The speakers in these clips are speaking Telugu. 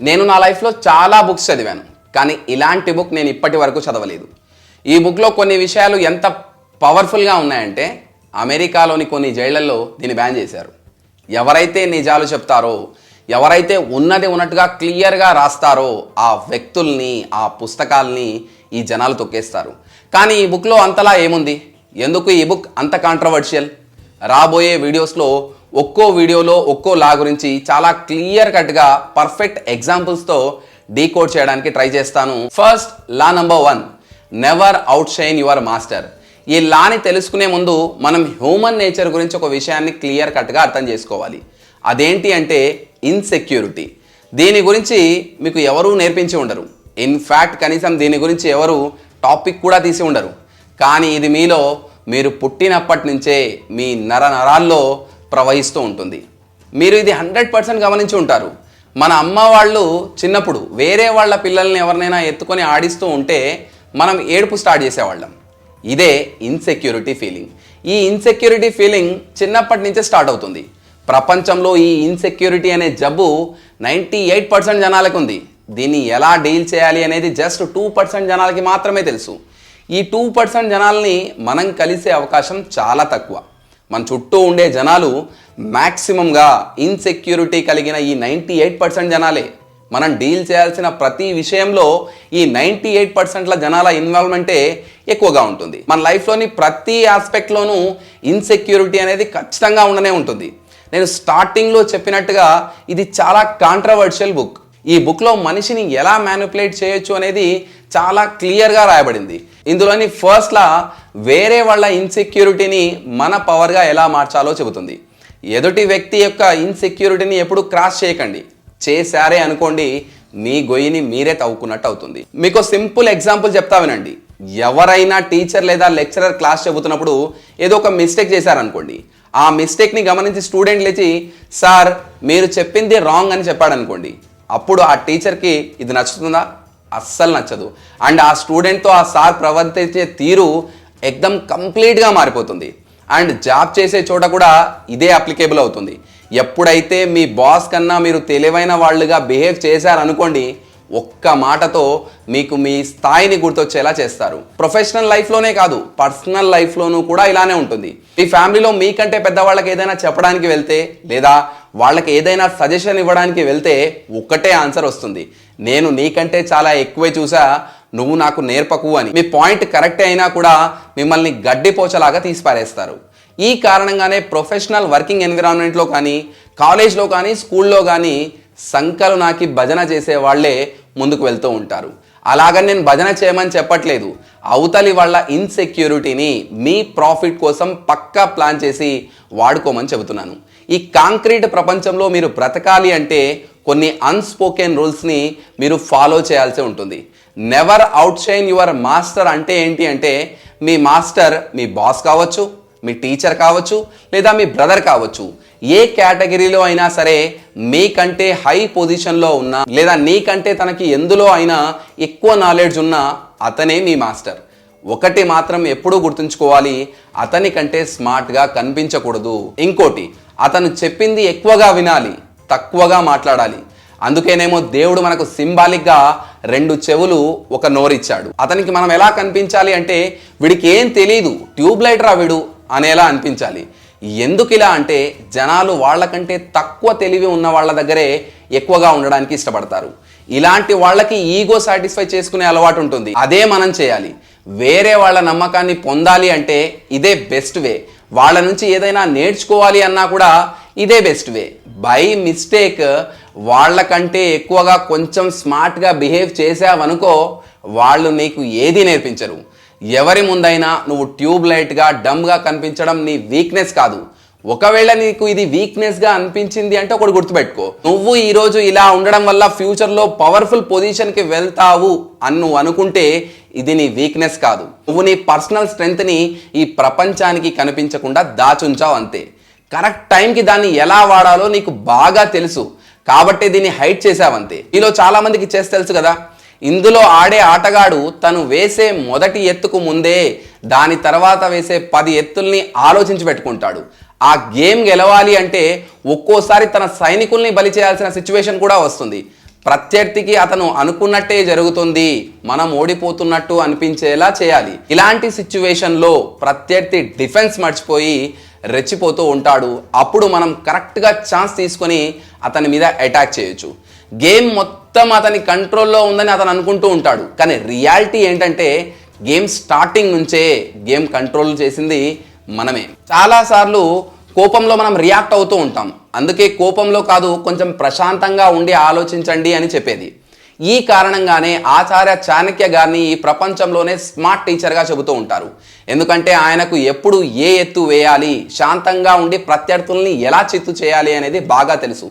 నేను నా లైఫ్లో చాలా బుక్స్ చదివాను కానీ ఇలాంటి బుక్ నేను ఇప్పటి వరకు చదవలేదు. ఈ బుక్లో కొన్ని విషయాలు ఎంత పవర్ఫుల్గా ఉన్నాయంటే అమెరికాలోని కొన్ని జైళ్ళలో దీన్ని బ్యాన్ చేశారు. ఎవరైతే నిజాలు చెప్తారో ఎవరైతే ఉన్నది ఉన్నట్టుగా క్లియర్గా రాస్తారో ఆ వ్యక్తుల్ని ఆ పుస్తకాల్ని ఈ జనాలు తొక్కేస్తారు. కానీ ఈ బుక్లో అంతలా ఏముంది? ఎందుకు ఈ బుక్ అంత కాంట్రవర్షియల్ రాబోయే వీడియోస్లో ఒక్కో వీడియోలో ఒక్కో లా గురించి చాలా క్లియర్ కట్గా పర్ఫెక్ట్ ఎగ్జాంపుల్స్తో డీకోడ్ చేయడానికి ట్రై చేస్తాను. First law number one never outshine your master ఈ లాని తెలుసుకునే ముందు మనం హ్యూమన్ నేచర్ గురించి ఒక విషయాన్ని క్లియర్ కట్గా అర్థం చేసుకోవాలి. అదేంటి అంటే ఇన్సెక్యూరిటీ దీని గురించి మీకు ఎవరూ నేర్పించి ఉండరు. ఇన్ఫ్యాక్ట్ కనీసం దీని గురించి ఎవరు టాపిక్ కూడా తీసి ఉండరు. కానీ ఇది మీలో మీరు పుట్టినప్పటి నుంచే మీ నర నరాల్లో ప్రవహిస్తూ ఉంటుంది. మీరు ఇది హండ్రెడ్ పర్సెంట్ గమనించి ఉంటారు. మన అమ్మ వాళ్ళు చిన్నప్పుడు వేరే వాళ్ళ పిల్లల్ని ఎవరినైనా ఎత్తుకొని ఆడిస్తూ ఉంటే మనం ఏడుపు స్టార్ట్ చేసేవాళ్ళం. ఇదే ఇన్సెక్యూరిటీ ఫీలింగ్ ఈ ఇన్సెక్యూరిటీ ఫీలింగ్ చిన్నప్పటి నుంచే స్టార్ట్ అవుతుంది. ప్రపంచంలో ఈ ఇన్సెక్యూరిటీ అనే జబ్బు నైంటీ ఎయిట్ పర్సెంట్ జనాలకు ఉంది. దీన్ని ఎలా డీల్ చేయాలి అనేది జస్ట్ టూ పర్సెంట్ జనాలకి మాత్రమే తెలుసు. ఈ టూ పర్సెంట్ జనాల్ని మనం కలిసే అవకాశం చాలా తక్కువ. మన చుట్టూ ఉండే జనాలు మ్యాక్సిమంగా ఇన్సెక్యూరిటీ కలిగిన ఈ నైంటీ ఎయిట్ పర్సెంట్ జనాలే. మనం డీల్ చేయాల్సిన ప్రతి విషయంలో ఈ నైంటీ ఎయిట్ పర్సెంట్ల జనాల ఇన్వాల్వ్మెంటే ఎక్కువగా ఉంటుంది. మన లైఫ్లోని ప్రతి ఆస్పెక్ట్లోనూ ఇన్సెక్యూరిటీ అనేది ఖచ్చితంగా ఉండనే ఉంటుంది. నేను స్టార్టింగ్లో చెప్పినట్టుగా ఇది చాలా కాంట్రవర్షియల్ బుక్ ఈ బుక్లో మనిషిని ఎలా మ్యానిపులేట్ చేయొచ్చు అనేది చాలా క్లియర్గా రాయబడింది. ఇందులోని ఫస్ట్లా వేరే వాళ్ళ ఇన్సెక్యూరిటీని మన పవర్గా ఎలా మార్చాలో చెబుతుంది. ఎదుటి వ్యక్తి యొక్క ఇన్సెక్యూరిటీని ఎప్పుడు క్రాస్ చేయకండి. చేశారే అనుకోండి మీ గొయ్యిని మీరే తవ్వుకున్నట్టు అవుతుంది. మీకు సింపుల్ ఎగ్జాంపుల్ చెప్తా వినండి. ఎవరైనా టీచర్ లేదా లెక్చరర్ క్లాస్ చెబుతున్నప్పుడు ఏదో ఒక మిస్టేక్ చేశారనుకోండి. ఆ మిస్టేక్ని గమనించి స్టూడెంట్ లేచి సార్ మీరు చెప్పింది రాంగ్ అని చెప్పాడనుకోండి. అప్పుడు ఆ టీచర్కి ఇది నచ్చుతుందా? అస్సలు నచ్చదు. అండ్ ఆ స్టూడెంట్తో ఆ సార్ ప్రవర్తించే తీరు ఎక్దమ్ కంప్లీట్గా మారిపోతుంది. అండ్ జాబ్ చేసే చోట కూడా ఇదే అప్లికేబుల్ అవుతుంది. ఎప్పుడైతే మీ బాస్ కన్నా మీరు తెలివైన వాళ్ళుగా బిహేవ్ చేశారనుకోండి ఒక్క మాటతో మీకు మీ స్థాయిని గుర్తొచ్చేలా చేస్తారు. ప్రొఫెషనల్ లైఫ్లోనే కాదు పర్సనల్ లైఫ్లోనూ కూడా ఇలానే ఉంటుంది. మీ ఫ్యామిలీలో మీకంటే పెద్దవాళ్ళకి ఏదైనా చెప్పడానికి వెళ్తే లేదా వాళ్ళకి ఏదైనా సజెషన్ ఇవ్వడానికి వెళ్తే ఒక్కటే ఆన్సర్ వస్తుంది. నేను నీకంటే చాలా ఎక్కువే చూసా నువ్వు నాకు నేర్పకు అని. మీ పాయింట్ కరెక్ట్ అయినా కూడా మిమ్మల్ని గడ్డిపోచలాగా తీసిపారేస్తారు. ఈ కారణంగానే ప్రొఫెషనల్ వర్కింగ్ ఎన్విరాన్మెంట్లో కానీ కాలేజ్లో కానీ స్కూల్లో కానీ సంకలు నాకి భజన చేసే వాళ్ళే ముందుకు వెళ్తూ ఉంటారు. అలాగని నేను భజన చేయమని చెప్పట్లేదు. అవతలి వాళ్ళ ఇన్సెక్యూరిటీని మీ ప్రాఫిట్ కోసం పక్కా ప్లాన్ చేసి వాడుకోమని చెబుతున్నాను. ఈ కాంక్రీట్ ప్రపంచంలో మీరు బ్రతకాలి అంటే కొన్ని అన్స్పోకెన్ రూల్స్ని మీరు ఫాలో చేయాల్సి ఉంటుంది. Never outshine your master అంటే ఏంటి అంటే మీ మాస్టర్ మీ బాస్ కావచ్చు మీ టీచర్ కావచ్చు లేదా మీ బ్రదర్ కావచ్చు. ఏ కేటగిరీలో అయినా సరే మీకంటే హై పొజిషన్లో ఉన్న లేదా నీకంటే తనకి ఎందులో అయినా ఎక్కువ నాలెడ్జ్ ఉన్నా అతనే మీ మాస్టర్ ఒకటి మాత్రం ఎప్పుడూ గుర్తుంచుకోవాలి అతని కంటే స్మార్ట్గా కనిపించకూడదు. ఇంకోటి అతను చెప్పింది ఎక్కువగా వినాలి. తక్కువగా మాట్లాడాలి. అందుకేనేమో దేవుడు మనకు సింబాలిక్గా రెండు చెవులు ఒక నోరిచ్చాడు. అతనికి మనం ఎలా కనిపించాలి అంటే వీడికి ఏం తెలియదు ట్యూబ్ లైట్ రా వీడు అనేలా అనిపించాలి. ఎందుకు ఇలా అంటే జనాలు వాళ్ళకంటే తక్కువ తెలివి ఉన్న వాళ్ళ దగ్గరే ఎక్కువగా ఉండడానికి ఇష్టపడతారు. ఇలాంటి వాళ్ళకి ఈగో సాటిస్ఫై చేసుకునే అలవాటు ఉంటుంది. అదే మనం చేయాలి. వేరే వాళ్ళ నమ్మకాన్ని పొందాలి అంటే ఇదే బెస్ట్ వే. వాళ్ళ నుంచి ఏదైనా నేర్చుకోవాలి అన్నా కూడా ఇదే బెస్ట్ వే. బై మిస్టేక్ వాళ్ళకంటే ఎక్కువగా కొంచెం స్మార్ట్గా బిహేవ్ చేసావనుకో వాళ్ళు నీకు ఏది నేర్పించరు. ఎవరి ముందైనా నువ్వు ట్యూబ్ లైట్గా డమ్గా కనిపించడం నీ వీక్నెస్ కాదు. ఒకవేళ నీకు ఇది వీక్నెస్గా అనిపించింది అంటే ఒకటి గుర్తుపెట్టుకో. నువ్వు ఈరోజు ఇలా ఉండడం వల్ల ఫ్యూచర్లో పవర్ఫుల్ పొజిషన్కి వెళ్తావు అని నువ్వు అనుకుంటే ఇది నీ వీక్నెస్ కాదు. నువ్వు నీ పర్సనల్ స్ట్రెంగ్త్ని ఈ ప్రపంచానికి కనిపించకుండా దాచుంచావు అంతే. కరెక్ట్ టైంకి దాన్ని ఎలా వాడాలో నీకు బాగా తెలుసు. కాబట్టి దీన్ని హైట్ చేసావంతే ఇలా చాలామందికి చేసి తెలుసు కదా. ఇందులో ఆడే ఆటగాడు తను వేసే మొదటి ఎత్తుకు ముందే దాని తర్వాత వేసే పది ఎత్తుల్ని ఆలోచించి పెట్టుకుంటాడు. ఆ గేమ్ గెలవాలి అంటే ఒక్కోసారి తన సైనికుల్ని బలి చేయాల్సిన సిచ్యువేషన్ కూడా వస్తుంది. ప్రత్యర్థికి అతను అనుకున్నట్టే జరుగుతుంది. మనం ఓడిపోతున్నట్టు అనిపించేలా చేయాలి. ఇలాంటి సిచ్యువేషన్లో ప్రత్యర్థి డిఫెన్స్ మర్చిపోయి రెచ్చిపోతూ ఉంటాడు అప్పుడు మనం కరెక్ట్గా ఛాన్స్ తీసుకొని అతని మీద అటాక్ చేయొచ్చు. గేమ్ మొత్తం అతని కంట్రోల్లో ఉందని అతను అనుకుంటూ ఉంటాడు. కానీ రియాలిటీ ఏంటంటే గేమ్ స్టార్టింగ్ నుంచే గేమ్ కంట్రోల్ చేసింది మనమే. చాలాసార్లు కోపంలో మనం రియాక్ట్ అవుతూ ఉంటాం. అందుకే కోపంలో కాదు కొంచెం ప్రశాంతంగా ఉండి ఆలోచించండి అని చెప్పేది. ఈ కారణంగానే ఆచార్య చాణక్య గారిని ఈ ప్రపంచంలోనే స్మార్ట్ టీచర్గా చెబుతూ ఉంటారు. ఎందుకంటే ఆయనకు ఎప్పుడు ఏ ఎత్తు వేయాలి శాంతంగా ఉండి ప్రత్యర్థుల్ని ఎలా చిత్తు చేయాలి అనేది బాగా తెలుసు.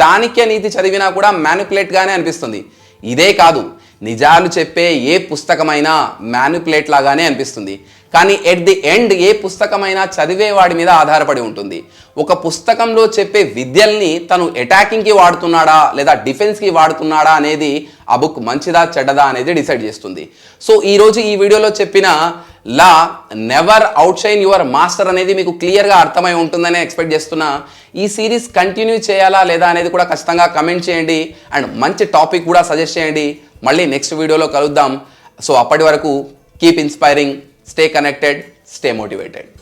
చాణక్య నీతి చదివినా కూడా మ్యానుపులేట్గానే అనిపిస్తుంది. ఇదే కాదు నిజాలు చెప్పే ఏ పుస్తకమైనా మ్యానుపులేట్ లాగానే అనిపిస్తుంది. కానీ ఎట్ ది ఎండ్ ఏ పుస్తకమైనా చదివేవాడి మీద ఆధారపడి ఉంటుంది. ఒక పుస్తకంలో చెప్పే విద్యల్ని తను అటాకింగ్కి వాడుతున్నాడా లేదా డిఫెన్స్కి వాడుతున్నాడా అనేది ఆ బుక్ మంచిదా చెడ్డదా అనేది డిసైడ్ చేస్తుంది. సో ఈరోజు ఈ వీడియోలో చెప్పిన law never outshine your master అనేది మీకు క్లియర్గా అర్థమై ఉంటుందని ఎక్స్పెక్ట్ చేస్తున్నా. ఈ సిరీస్ కంటిన్యూ చేయాలా లేదా అనేది కూడా ఖచ్చితంగా కమెంట్ చేయండి. అండ్ మంచి టాపిక్ కూడా సజెస్ట్ చేయండి. మళ్ళీ నెక్స్ట్ వీడియోలో కలుద్దాం. సో అప్పటి వరకు keep inspiring Stay connected, stay motivated.